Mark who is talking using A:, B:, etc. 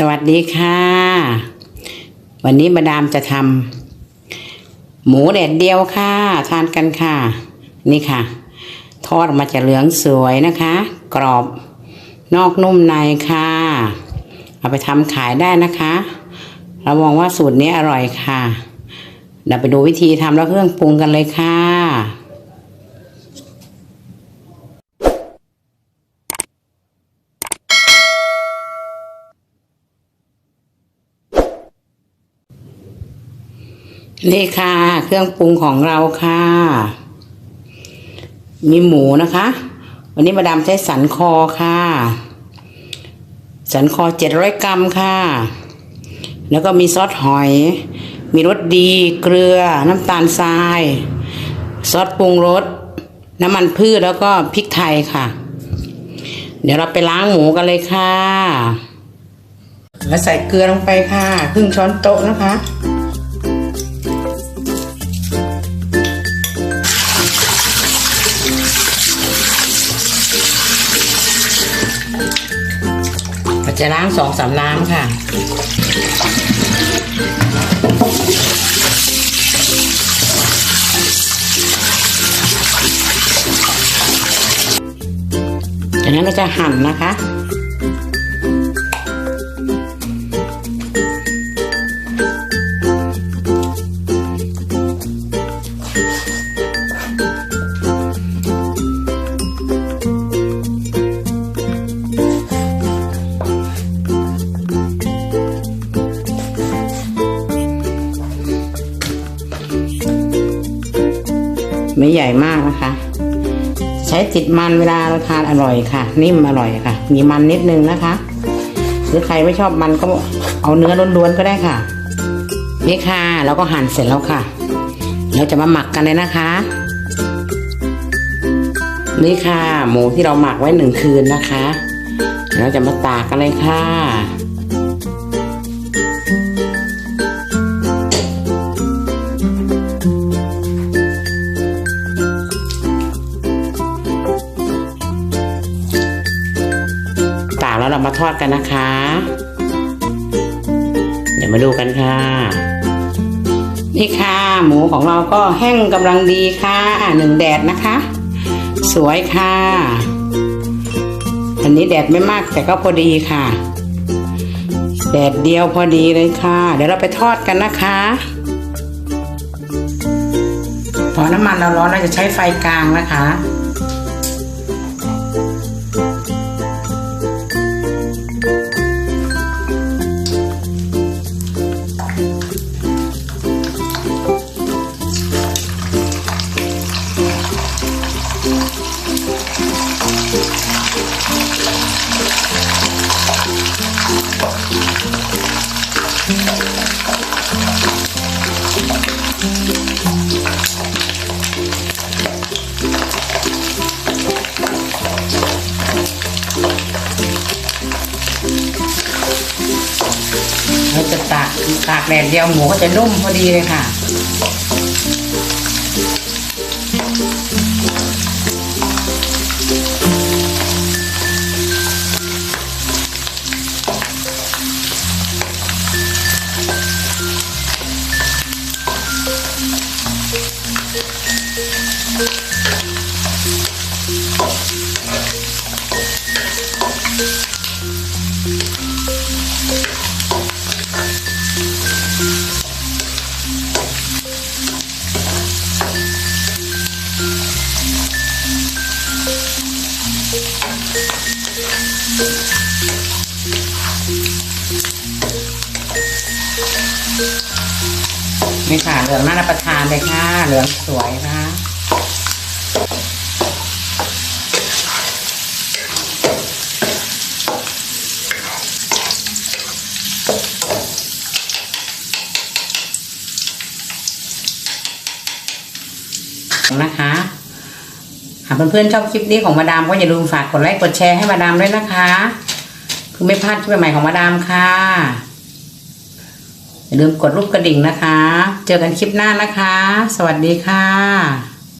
A: สวัสดีค่ะ วันนี้มาดามจะทำหมูแดดเดียวค่ะ ทานกันค่ะ นี่ค่ะ ทอดมาจะเหลืองสวยนะคะ กรอบนอกนุ่มในค่ะ เอาไปทำขายได้นะคะเรามองว่าสูตรนี้อร่อยค่ะเดี๋ยวไปดูวิธีทำแล้วเครื่องปรุงกันเลยค่ะ นี่ค่ะ เครื่องปรุงของเราค่ะ มีหมูนะคะ วันนี้มาดามใช้สันคอค่ะ สันคอเจ็ดร้อยกรัมค่ะ แล้วก็มีซอสหอย มีรสดีเกลือน้ำตาลทราย ซอสปรุงรสน้ำมันพืชแล้วก็พริกไทยค่ะ เดี๋ยวเราไปล้างหมูกันเลยค่ะ แล้วใส่เกลือลงไปค่ะ ครึ่งช้อนโต๊ะนะคะ จะล้างสองสามน้ำค่ะ จากนั้นเราจะหั่นนะคะ ไม่ใหญ่มากนะคะ ใช้ติดมันเวลาเราทานอร่อยค่ะ นิ่มอร่อยค่ะ มีมันนิดนึงนะคะ หรือใครไม่ชอบมันก็เอาเนื้อล้วนๆก็ได้ค่ะ นี่ค่ะเราก็หั่นเสร็จแล้วค่ะ เราจะมาหมักกันเลยนะคะ นี่ค่ะ หมูที่เราหมักไว้หนึ่งคืนนะคะ เราจะมาตากกันเลยค่ะ แล้วเรามาทอดกันนะคะ เดี๋ยวมาดูกันค่ะ นี่ค่ะ หมูของเราก็แห้งกำลังดีค่ะหนึ่งแดดนะคะ สวยค่ะ อันนี้แดดไม่มากแต่ก็พอดีค่ะ แดดเดียวพอดีเลยค่ะ เดี๋ยวเราไปทอดกันนะคะพอน้ำมันเราร้อนเราจะใช้ไฟกลางนะคะ เราจะตากตากแดดเดียวหมูก็จะนุ่มพอดีเลยค่ะ นี่ค่ะ เหลืองน่ารับประทานเลยค่ะ เหลืองสวยนะคะนะคะ หากเพื่อนๆชอบคลิปนี้ของมาดามก็อย่าลืมฝากกดไลค์กดแชร์ให้มาดามด้วยนะคะ คือไม่พลาดคลิปใหม่ๆของมาดามค่ะอย่าลืมกดรูปกระดิ่งนะคะ เจอกันคลิปหน้านะคะ สวัสดีค่ะ